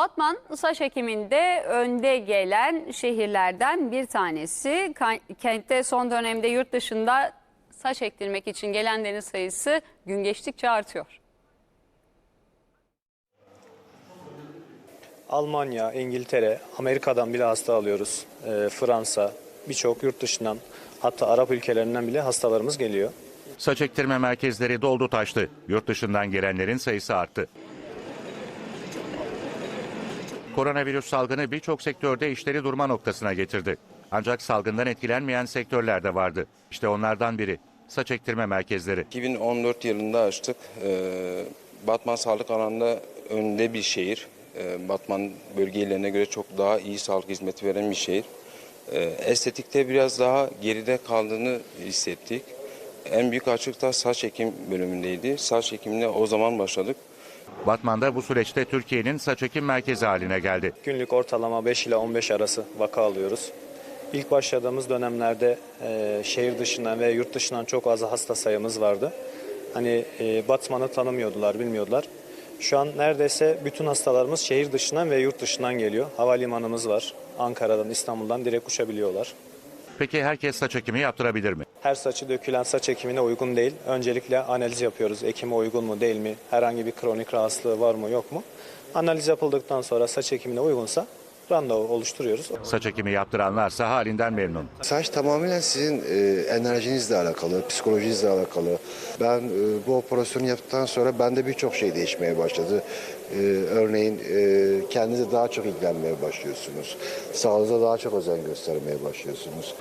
Batman saç ekiminde önde gelen şehirlerden bir tanesi. Kentte son dönemde yurt dışında saç ektirmek için gelenlerin sayısı gün geçtikçe artıyor. Almanya, İngiltere, Amerika'dan bile hasta alıyoruz. Ee, Fransa, birçok yurt dışından hatta Arap ülkelerinden bile hastalarımız geliyor. Saç ektirme merkezleri doldu taştı. Yurt dışından gelenlerin sayısı arttı. Koronavirüs salgını birçok sektörde işleri durma noktasına getirdi. Ancak salgından etkilenmeyen sektörler de vardı. İşte onlardan biri saç ektirme merkezleri. 2014 yılında açtık. Ee, Batman sağlık alanında önde bir şehir. Ee, Batman bölgelerine göre çok daha iyi sağlık hizmeti veren bir şehir. Ee, Estetikte biraz daha geride kaldığını hissettik. En büyük açık da saç ekim bölümündeydi. Saç ekimine o zaman başladık. Batman'da bu süreçte Türkiye'nin saç ekim merkezi haline geldi. Günlük ortalama 5 ile 15 arası vaka alıyoruz. İlk başladığımız dönemlerde e, şehir dışından ve yurt dışından çok az hasta sayımız vardı. Hani e, Batman'ı tanımıyordular, bilmiyordular. Şu an neredeyse bütün hastalarımız şehir dışından ve yurt dışından geliyor. Havalimanımız var. Ankara'dan, İstanbul'dan direkt uçabiliyorlar. Peki herkes saç ekimi yaptırabilir mi? Her saçı dökülen saç ekimine uygun değil. Öncelikle analiz yapıyoruz. Ekime uygun mu değil mi? Herhangi bir kronik rahatsızlığı var mı yok mu? Analiz yapıldıktan sonra saç ekimine uygunsa randevu oluşturuyoruz. Saç ekimi yaptıranlarsa halinden memnun. Saç tamamen sizin e, enerjinizle alakalı, psikolojinizle alakalı. Ben e, bu operasyonu yaptıktan sonra bende birçok şey değişmeye başladı. E, örneğin e, kendinize daha çok ilgilenmeye başlıyorsunuz. Sağlığınıza daha çok özen göstermeye başlıyorsunuz.